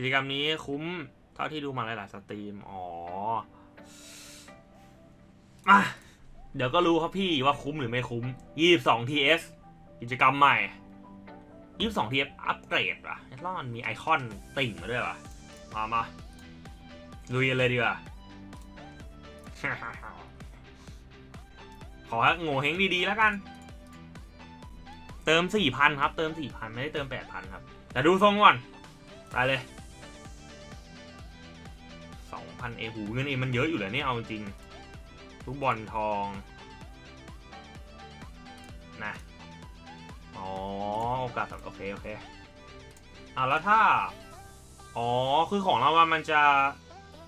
กิจกรรมนี้คุ้มเท่าที่ดูมาหลายๆสตรีม อ๋ออะเดี๋ยวก็รู้ครับพี่ว่าคุ้มหรือไม่คุ้ม 22 TS กิจกรรมใหม่ 22 TS อัปเกรดว่ะแล้วมันมีไอคอนติ่งมาด้วยว่ะ มามาลุยกันเลยดีกว่า ขอให้โง่เฮงดีๆแล้วกัน เติม 4,000 ครับ เติม 4,000 ไม่ได้เติม 8,000 ครับ แต่ดูทรงก่อน ไปเลย 2,000เอหูเงินเอมันเยอะอยู่เลยเนี่ยเอาจริงลูกบอลทองนะอ๋อโอกาสโอเคโอเคอ่าแล้วถ้า อ๋อคือของเราว่ามันจะ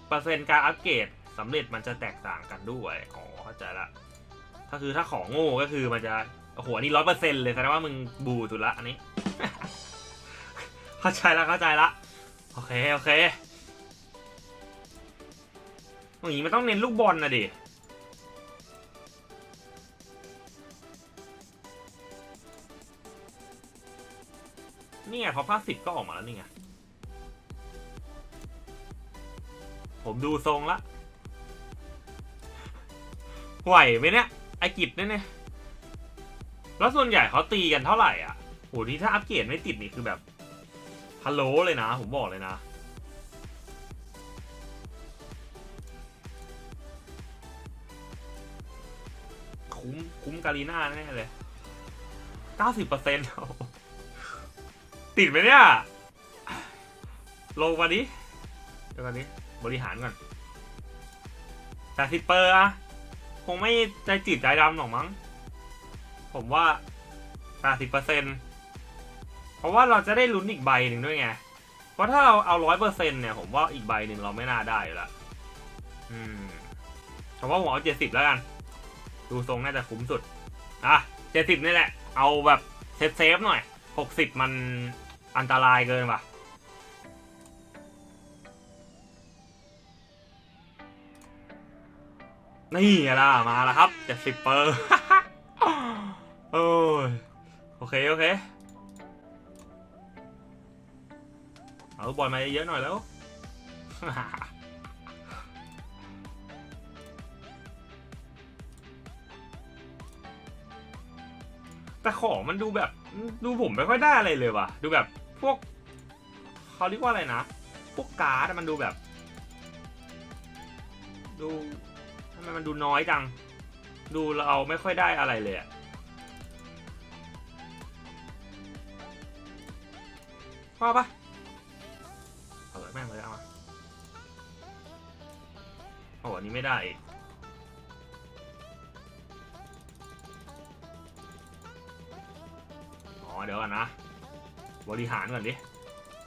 เปอร์เซ็นต์การอัปเกรดสำเร็จมันจะแตกต่างกันด้วยอ๋อเข้าใจละก็คือถ้าของโง่ก็คือมันจะโอ้โหอันนี้ร้อยเปอร์เซ็นต์เลยแสดงว่ามึงบูสุดละอันนี้ เข้าใจละเข้าใจละโอเคโอเค อย่างนี้มันต้องเน้นลูกบอลนะดินี่ไงพอภาคสิบก็ออกมาแล้วนี่ไง ผมดูทรงละ ไหวไหมเนี่ย ไอกิจเนี่ยเนี่ย แล้วส่วนใหญ่เขาตีกันเท่าไหร่อะโหที่ถ้าอัปเกรดไม่ติดนี่คือแบบฮัลโหลเลยนะ ผมบอกเลยนะ คุ้มคุ้มกาลีน่าแน่เลยเก้าสิบเปอร์เซ็นต์ติดไหมเนี่ย ลงมาดิเดี๋ยวก่อนนี้บริหารก่อนแปดสิบเปอร์อะคงไม่ใจจืดใจดำหรอกมั้ง ผมว่าแปดสิบเปอร์เซ็นเพราะว่าเราจะได้ลุ้นอีกใบหนึ่งด้วยไง เพราะถ้าเราเอาร้อยเปอร์เซ็นเนี่ย ผมว่าอีกใบหนึ่งเราไม่น่าได้อยู่ละอืมผมว่าผมเอาเจ็ดสิบแล้วกัน ดูทรงน่าจะคุ้มสุด อะเจ็ดสิบนี่แหละ เอาแบบเซฟเซฟหน่อยหกสิบมันอันตรายเกินว่ะนี่ล่ะ มาแล้วครับเจ็ดสิบเปอร์โอ้ยโอเค โอเค เอาบอลมาเยอะๆหน่อยแล้ว แต่ของมันดูแบบดูผมไม่ค่อยได้อะไรเลยว่ะ ดูแบบพวกเขาเรียกว่าอะไรนะ พวกการ์ดมันดูแบบ ดูทำไมมันดูน้อยจัง ดูเราไม่ค่อยได้อะไรเลยอะว่าปะเออแม่งเลยเอามาโอ้อันนี้ไม่ได้อีก เดี๋ยวก่อนนะ บริหารก่อนดิ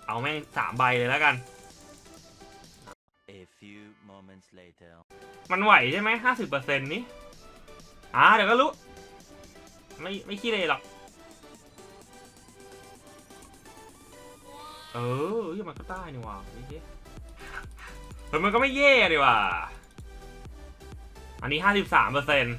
เอาแม่งสามใบเลยแล้วกัน A few moments later. มันไหวใช่ไหมห้าสิบเปอร์เซ็นต์นี้อ่าเดี๋ยวก็รู้ ไม่ไม่ขี้เลยหรอก เออเฮ้ยมันก็ได้นี่หว่าเฮ้ยเฮ้ยมันก็ไม่แย่ดีว่ะอันนี้ห้าสิบสามเปอร์เซ็นต์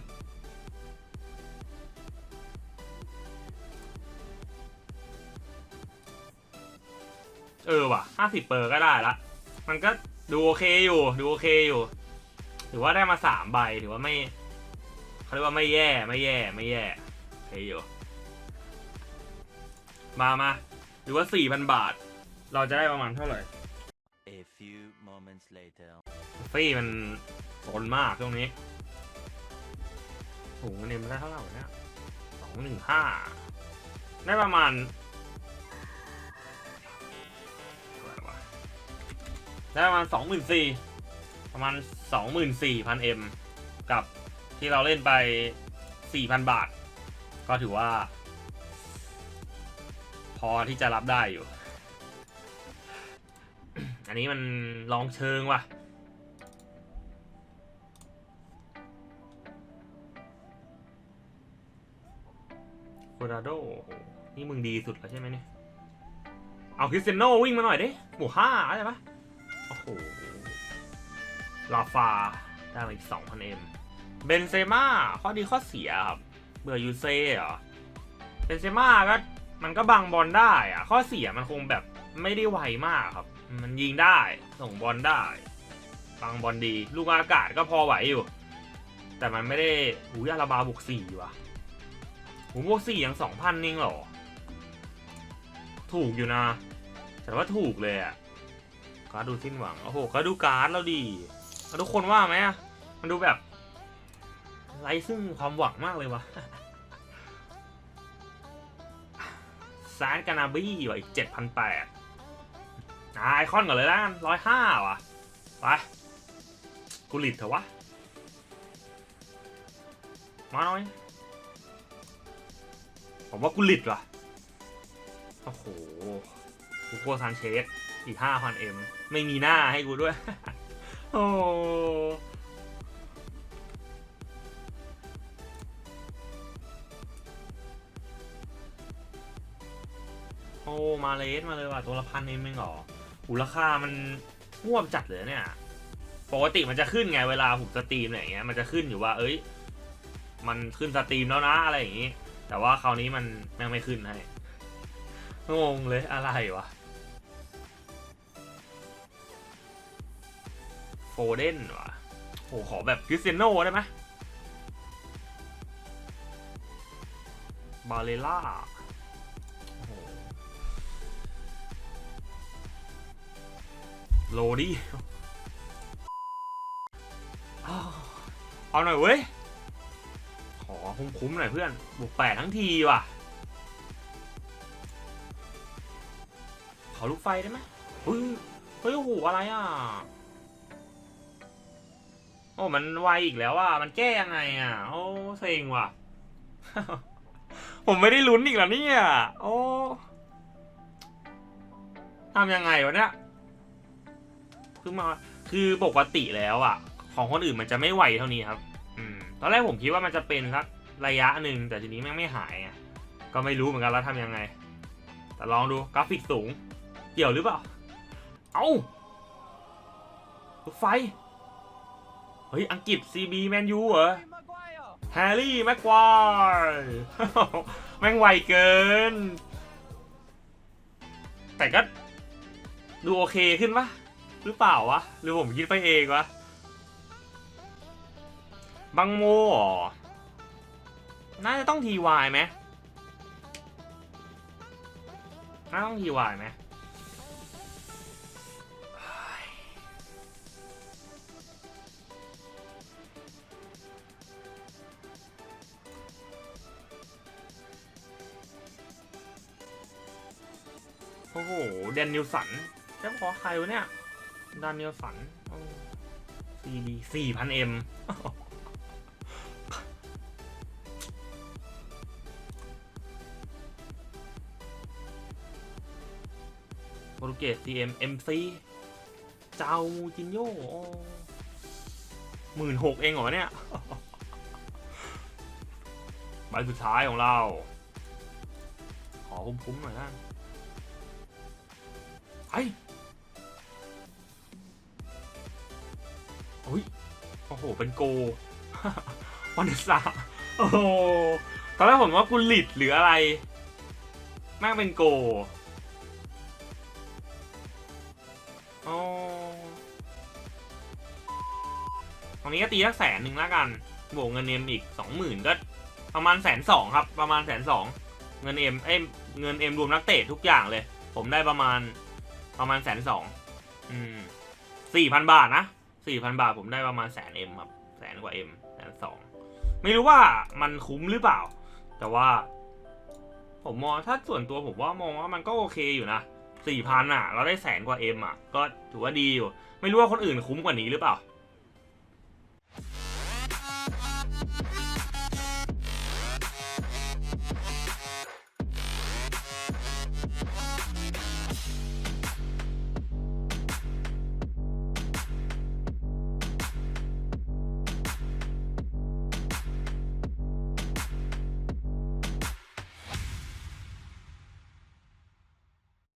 เออว่ะห้าสิบเปอร์ก็ได้ละ มันก็ดูโอเคอยู่ ดูโอเคอยู่ ถือว่าได้มาสามใบ ถือว่าไม่เขาเรียกว่าไม่แย่ ไม่แย่ ไม่แย่โอเคอยู่ มามาหรือว่าสี่พันบาท เราจะได้ประมาณเท่าไหร่ A few moments later. ฟรีมันสนมากช่วงนี้โหเงินเดือนมันได้เท่าไหร่วะเนี่ยสองหนึ่งห้าได้ประมาณ ได้ประมาณสองหมื่นสี่ประมาณสองหมื่นสี่พันเอ็มกับที่เราเล่นไปสี่พันบาท ก็ถือว่า พอที่จะรับได้อยู่ อันนี้มันลองเชิงว่ะโคราโดนี่มึงดีสุดแล้วใช่ไหมเนี่ย เอาคริสเซยโนวิ่งมาหน่อยดิหมู่ห้าอะไรปะ โหลาฟาได้มาอีก2,000เอ็มเบนเซม่าข้อดีข้อเสียครับเบื่อยูเซ่เหรอเบนเซม่าก็มันก็บังบอลได้อะข้อเสียมันคงแบบไม่ได้ไวมากครับ มันยิงได้ส่งบอลได้ฟังบอลดี ลูกอากาศก็พอไหวอยู่ แต่มันไม่ได้หูยาราบาบุกสี่ว่ะหูบวกสี่ยังสองพันนิ่งหรอ ถูกอยู่นะแต่ว่าถูกเลยอะ การ์ดดูสิ้นหวัง โอ้โหก็ดูการ์ดแล้วดีทุกคนว่าไหมอะมันดูแบบไรซึ่งความหวังมากเลยวะซานกานาบี้ว่ะอีกเจ็ดพันแปดไอคอนก่อนเลยละกันร้อยห้าว่ะ ไป กูหลิดเถอะวะ มาหน่อย ผมว่ากูหลิดว่ะ โอ้โห กูโคซานเชสอีกห้าพันเอ็มไม่มีหน้าให้กูด้วย โอ้โอ้ มาเลสมาเลยว่ะ ตัวละพันเองไม่งเหรอหูราคามันง่วบจัดเลยเนี่ย ปกติมันจะขึ้นไงเวลาผมสตรีมอะไรอย่างเงี้ย มันจะขึ้นอยู่ว่า เอ้ย มันขึ้นสตรีมแล้วนะอะไรอย่างงี้ แต่ว่าคราวนี้มันแม่งไม่ขึ้นให้ งงเลยอะไรวะ โฟเดนวะโหขอแบบคริสเตียโนได้ไหมบาเลล่าโอ้โหลดี้อ้าวเอาหน่อยเว้ย ขอคุ้มๆหน่อยเพื่อนบุกแปดทั้งทีว่ะ ขอลูกไฟได้ไหมเฮ้ย เฮ้ยโอ้โหอะไรอะ โอ้มันไวอีกแล้วอะมันแก้ยังไงอะ โอ้เซ็งว่ะ ผมไม่ได้ลุ้นอีกแล้วเนี่ย โอ้ทำยังไงวะเนี่ยคือมาคือปกติแล้วอะ ของคนอื่นมันจะไม่ไวเท่านี้ครับ อืม ตอนแรกผมคิดว่ามันจะเป็นสักระยะหนึ่งแต่ทีนี้แม่งไม่หายไงก็ไม่รู้เหมือนกันแล้วทำยังไง แต่ลองดูกราฟิกสูง เกี่ยวหรือเปล่า เอารถไฟ เฮ้ย อังกฤษ CB แมนยูเหรอ แฮร์รี่ แม็กควายแม่งไวเกิน แต่ก็ ดูโอเคขึ้นปะหรือเปล่าวะ หรือผมคิดไปเองวะ บังโมเหรอน่าจะต้องทีวายไหมน่าต้องทีวายไหม อ้โหแดนนิวสันจะขอใครวะเนี่ยแดนนิวสันซีดีสี่พันเอ็มโปรตุเกส CM MC เจ้ามูจินโญ่หมื่นหกเองเหรอเนี่ยใบสุดท้ายของเรา ขอคุ้มๆหน่อยนะ โอ้ย โอ้โห เป็นโก วันสาโอ้โห ตอนแรกผมว่ากุลิตหรืออะไรแม่งเป็นโกโอ๋อตรงนี้ก็ตีสักแสนหนึ่งแล้วกัน บวกเงินเอ็มอีกสองหมื่นก็ประมาณแสนสองครับ ประมาณแสนสอง เงินเอ็มเอ้ยเงินเอ็มรวมนักเตะทุกอย่างเลย ผมได้ประมาณ ประมาณแสนสองอืมสี่พันบาทนะสี่พันบาทผมได้ประมาณแสนเอ็มครับ แสนกว่าเอ็มแสนสองไม่รู้ว่ามันคุ้มหรือเปล่า แต่ว่า ผมมองถ้าส่วนตัวผมว่ามองว่ามันก็โอเคอยู่นะสี่พันอะ เราได้แสนกว่าเอ็มอะ ก็ถือว่าดีอยู่ ไม่รู้ว่าคนอื่นคุ้มกว่านี้หรือเปล่า